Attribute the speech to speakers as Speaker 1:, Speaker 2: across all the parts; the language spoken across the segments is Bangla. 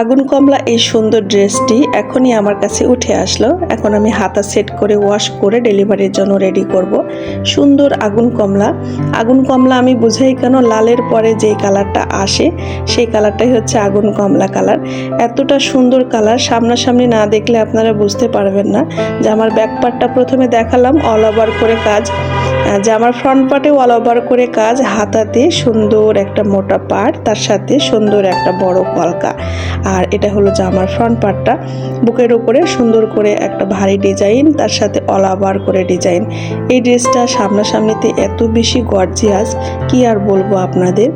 Speaker 1: আগুন কমলা এই সুন্দর ড্রেসটি এখনই আমার কাছে উঠে আসলো। এখন আমি হাতা সেট করে ওয়াশ করে ডেলিভারির জন্য রেডি করব। সুন্দর আগুন কমলা। আগুন কমলা আমি বুঝাই কেন লালের পরে যে কালারটা আসে, সেই কালারটাই হচ্ছে আগুন কমলা কালার। এতটা সুন্দর কালার সামনাসামনি না দেখলে আপনারা বুঝতে পারবেন না যে আমার ব্যাক পার্টটা প্রথমে দেখালাম অল ওভার করে কাজ। যে আমার ফ্রন্ট পার্টে অল ওভার করে কাজ, হাতাতে সুন্দর একটা মোটা পার্ট তার সাথে সুন্দর একটা বড় কলকা। আর এটা হলো যে আমার ফ্রন্ট পার্টটা বুকের উপরে সুন্দর করে একটা ভারী ডিজাইন তার সাথে অল ওভার করে ডিজাইন এই ড্রেসটা সামনাসামনিতে এত বেশি গর্জিয়াস কি আর বলব আপনাদের?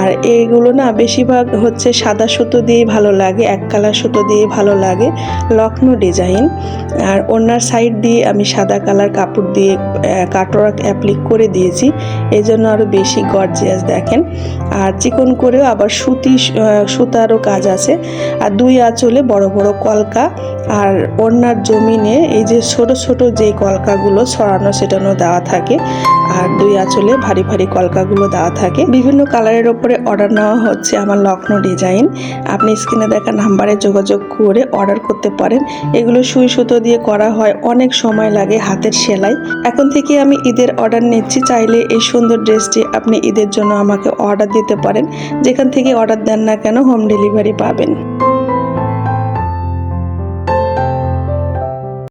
Speaker 1: আর এইগুলো না বেশিরভাগ হচ্ছে সাদা সুতো দিয়ে ভালো লাগে, এক কালার সুতো দিয়ে ভালো লাগে লখনৌ ডিজাইন আর ওনার সাইড দিয়ে আমি সাদা কালার কাপড় দিয়ে কাটওয়ার্ক অ্যাপ্লিক করে দিয়েছি এই জন্য আরও বেশি গর্জিয়াস দেখেন। আর চিকন করেও আবার সুতি সুতারও কাজ আছে। আর দুই আঁচলে বড় বড় কলকা আর ওনার জমিনে এই যে ছোট ছোট যে কলকাগুলো ছড়ানো, সেটানো দেওয়া থাকে আর দুই আঁচলে ভারী ভারী কলকাগুলো দেওয়া থাকে। বিভিন্ন কালারের ওপরে অর্ডার নেওয়া হচ্ছে আমার লখনৌ ডিজাইন। আপনি স্ক্রিনে দেখা নাম্বারে যোগাযোগ করে অর্ডার করতে পারেন। এগুলো সুই সুতো দিয়ে করা হয়, অনেক সময় লাগে হাতের সেলাই। এখন থেকে আমি ঈদের অর্ডার নিচ্ছি, চাইলে এই সুন্দর ড্রেসটি আপনি ঈদের জন্য আমাকে অর্ডার দিতে পারেন। যেখান থেকে অর্ডার দেন না কেন হোম ডেলিভারি পাবেন।